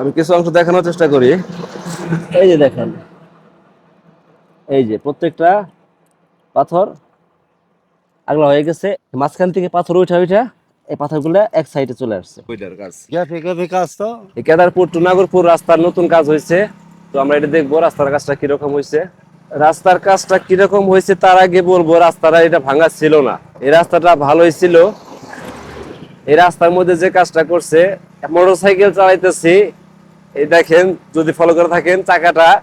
আমি কিছু অংশ দেখানোর চেষ্টা করি। এই যে দেখেন। এই যে প্রত্যেকটা পাথর আগলা হয়ে গেছে। মাঝখান থেকে পাথর উঠা উঠা এই পাথরগুলো এক সাইডে চলে আসছে। কেদারপুর টু নাগরপুর রাস্তার নতুন কাজ হয়েছে তো আমরা এটা দেখব রাস্তার কাজটা কীরকম হয়েছে রাস্তার কাজটা কীরকম হয়েছে তার আগে বলব রাস্তাটা এটা ভাঙা ছিল না। এই রাস্তাটা ভালোই ছিল। এই রাস্তার মধ্যে যে কাজটা করছে মোটর সাইকেল চালাইতেছি এই দেখেন, যদি ফলো করে থাকেন, চাকাটা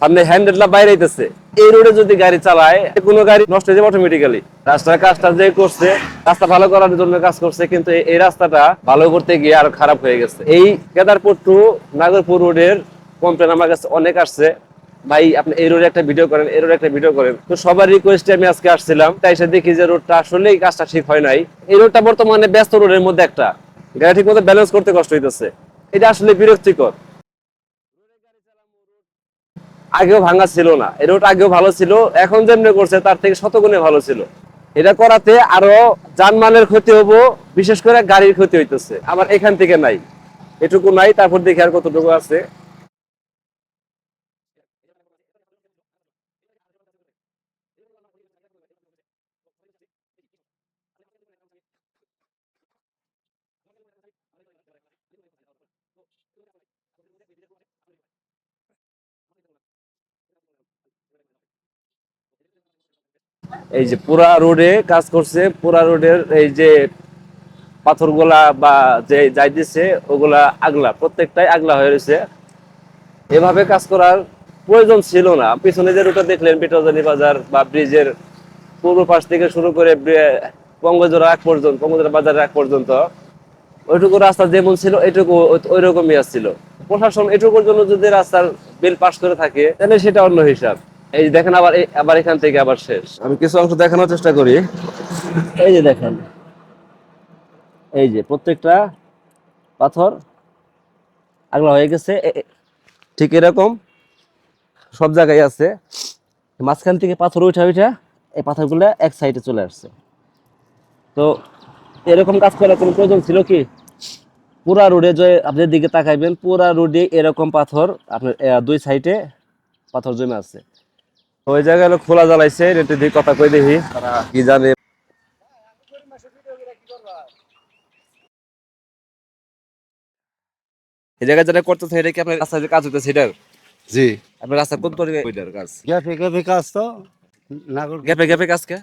সামনে হ্যান্ডেলটা বাইরে আইতেছে। এই রোডে যদি গাড়ি চালায় কোনো গাড়ি নষ্ট হয়ে যাবে অটোমেটিক্যালি রাস্তার কাজটা যে করছে, রাস্তা ভালো করার জন্য কাজ করছে, কিন্তু এই- রাস্তাটা ভালো করতে গিয়ে আরও খারাপ হয়ে গেছে। এই কেদারপুর টু নাগরপুর রোডের কমপ্লেন আমার কাছে অনেক আসছে। ভাই, আপনি এই রোডে একটা ভিডিও করেন, এই রোডে একটা ভিডিও করেন। তো সবার রিকোয়েস্টে আমি আজকে আসছিলাম, তাই এসে দেখি যে রোডটা আসলেই কাজটা ঠিক হয় নাই। এই রোডটা বর্তমানে ব্যস্ত রোডের মধ্যে একটা। গাড়ি ঠিক মতো ব্যালেন্স করতে কষ্ট হইতেছে। এটা আসলে বিরক্তিকর। আগেও ভাঙা ছিল না। এই রোড আগেও ভালো ছিল, এখন যেমনি করছে তার থেকে শতগুণে ভালো ছিল। এটা করাতে আরও যানমালের ক্ষতি হব, বিশেষ করে গাড়ির ক্ষতি হইতেছে। আমার এখান থেকে নাই। এটুকু নাই, তারপর দেখি আর কতটুকু আছে। এই যে পুরা রোডে কাজ করছে, পুরা রোডের এই যে পাথরগুলা বা যে যাই দিছে, ওগুলা আগলা, প্রত্যেকটাই আগলা হয়ে রয়েছে। এভাবে কাজ করার প্রয়োজন ছিল না। পিছনে যে রুটটা দেখলেন পিটরজানি বাজার বা ব্রিজের পূর্ব পাশ থেকে শুরু করে বঙ্গজোড়া এক পর্যন্ত বঙ্গজোড়া বাজারের এক পর্যন্ত, ওইটুকু রাস্তা যেমন ছিল, এটুকু ওই রকমই আসছিল প্রশাসন এটুকুর জন্য যদি রাস্তার বিল পাশ করে থাকে, তাহলে সেটা অন্য হিসাব। এই যে দেখেন আবার আবার এখান থেকে আবার শেষ। আমি কিছু অংশ দেখানোর চেষ্টা করি। এই যে দেখেন, এই যে প্রত্যেকটা পাথর আগলা হয়ে গেছে। ঠিক এরকম সব জায়গায় আছে। মাঝখান থেকে পাথর উঠা উঠা এই পাথরগুলো এক সাইডে চলে আসছে। তো এরকম কাজ করার কোনো প্রয়োজন ছিল কি? পুরা রোডে যে আপনি দিকে তাকাইবেন, পুরা রোডে এরকম পাথর আপনার দুই সাইডে পাথর জমে আছে। ওই জায়গায় খোলা জ্বালাইছে দিয়ে কথা কই দেখি। তারা কি জানে। এই জায়গায় যেটা করতেছে এটা কি আপনার রাস্তায় যে কাজ হইতেছে সেটার জি। আপনার রাস্তা কোন ওইটার কাজ? গ্যাপে গ্যাপে কাজ তো। নাগর গ্যাপে গ্যাপে কাজ কে?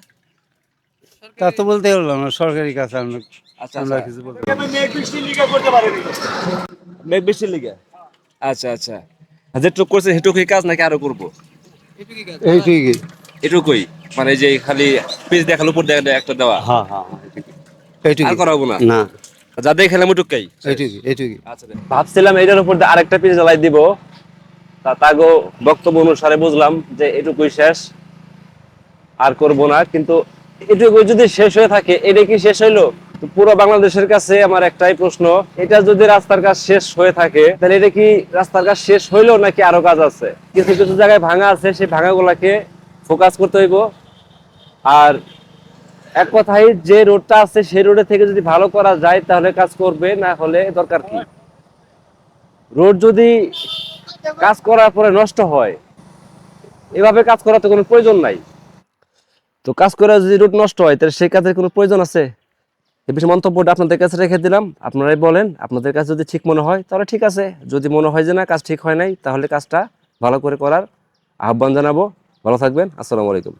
তা তো বলতে পারলাম না সরকারি কাজ আমরা আচ্ছা আমরা আচ্ছা। কিছু বলতে মেঘ বৃষ্টির লিগে? আচ্ছা আচ্ছা। আর যেটুকু করছে সেটুকুই কাজ নাকি আরও করব? এটুকুই মানে যে খালি পিস দেখাল উপর দেখা একটা দেওয়া। হ্যাঁ হ্যাঁ আর করাবো না? না। যা দেখালাম ওটুকাই। এইটুকু এইটুকু আচ্ছা ভাবছিলাম এটার উপর আরেকটা পিস জ্বালাই দিব। তা তাগো বক্তব্য অনুসারে বুঝলাম যে এটুকুই শেষ। আর করব না কিন্তু এটুকু যদি শেষ হয়ে থাকে এটা কি শেষ হইল? তো পুরো বাংলাদেশের কাছে আমার একটাই প্রশ্ন, এটা যদি রাস্তার কাজ শেষ হয়ে থাকে, তাহলে এটা কি রাস্তার কাজ শেষ হইল নাকি আরও কাজ আছে? কিছু কিছু জায়গায় ভাঙা আছে, সেই ভাঙাগুলাকে ফোকাস করতে হইব। আর এক কথায় যে রোডটা আছে, সেই রোডে থেকে যদি ভালো করা যায়, তাহলে কাজ করবে, না হলে দরকার কি? রোড যদি কাজ করার পরে নষ্ট হয়, এভাবে কাজ করার তো কোনো প্রয়োজন নাই। তো কাজ করে যদি রোড নষ্ট হয়, তাহলে সেই কাজের কোনো প্রয়োজন আছে? বিষয়ে মন্তব্যটা আপনাদের কাছে রেখে দিলাম। আপনারাই বলেন, আপনাদের কাছে যদি ঠিক মনে হয়, তাহলে ঠিক আছে। যদি মনে হয় যে না, কাজ ঠিক হয় নাই, তাহলে কাজটা ভালো করে করার আহ্বান জানাব। ভালো থাকবেন, আসসালামু আলাইকুম।